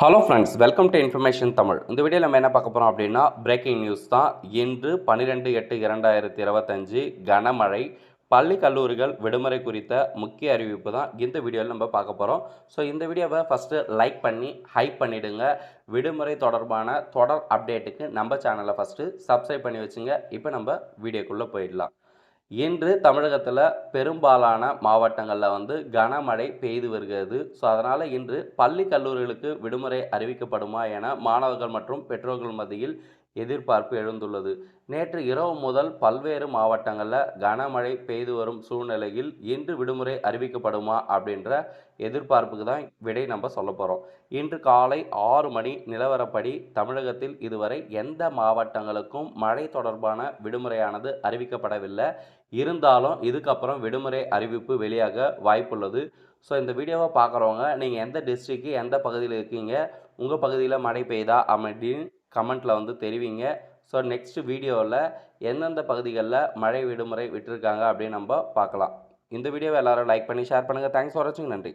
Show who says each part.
Speaker 1: Hello friends welcome to information Tamil இந்த வீடியோவில் நம்ம என்ன பார்க்க போகிறோம் அப்படின்னா பிரேக்கிங் நியூஸ் தான். இன்று பன்னிரெண்டு எட்டு இரண்டாயிரத்தி இருபத்தஞ்சு கனமழை பள்ளி கல்லூரிகள் விடுமுறை குறித்த முக்கிய அறிவிப்பு தான் இந்த வீடியோவில் நம்ம பார்க்க போகிறோம் ஸோ இந்த வீடியோவை ஃபஸ்ட்டு லைக் பண்ணி ஹைப் பண்ணிவிடுங்க விடுமுறை தொடர்பான தொடர் அப்டேட்டுக்கு நம்ம சேனலை ஃபஸ்ட்டு சப்ஸ்கிரைப் பண்ணி வச்சுங்க. இப்போ நம்ம வீடியோக்குள்ளே போயிடலாம். இன்று தமிழகத்தில் பெரும்பாலான மாவட்டங்களில் வந்து கனமழை பெய்து வருகிறது. ஸோ அதனால் இன்று பள்ளி கல்லூரிகளுக்கு விடுமுறை அறிவிக்கப்படுமா என மாணவர்கள் மற்றும் பெற்றோர்கள் மத்தியில் எதிர்பார்ப்பு எழுந்துள்ளது. நேற்று இரவு முதல் பல்வேறு மாவட்டங்களில் கனமழை பெய்து வரும் சூழ்நிலையில் இன்று விடுமுறை அறிவிக்கப்படுமா அப்படின்ற எதிர்பார்ப்புக்கு தான் விடை நம்ம சொல்ல போகிறோம் இன்று காலை ஆறு மணி நிலவரப்படி தமிழகத்தில் இதுவரை எந்த மாவட்டங்களுக்கும் மழை தொடர்பான விடுமுறையானது அறிவிக்கப்படவில்லை. இருந்தாலும் இதுக்கப்புறம் விடுமுறை அறிவிப்பு வெளியாக வாய்ப்புள்ளது. ஸோ இந்த வீடியோவை பார்க்குறவங்க நீங்கள் எந்த டிஸ்ட்ரிக்கு எந்த பகுதியில் இருக்கீங்க உங்கள் பகுதியில் மழை பெய்தா அப்படின்னு கமெண்ட்டில் வந்து தெரிவிங்க. ஸோ நெக்ஸ்ட் வீடியோவில் எந்தெந்த பகுதிகளில் மழை விடுமுறை விட்டுருக்காங்க அப்படின்னு நம்ம பார்க்கலாம். இந்த வீடியோவை எல்லாரும் லைக் பண்ணி ஷேர் பண்ணுங்கள் தேங்க்ஸ் ஃபார் வாட்சிங் நன்றி.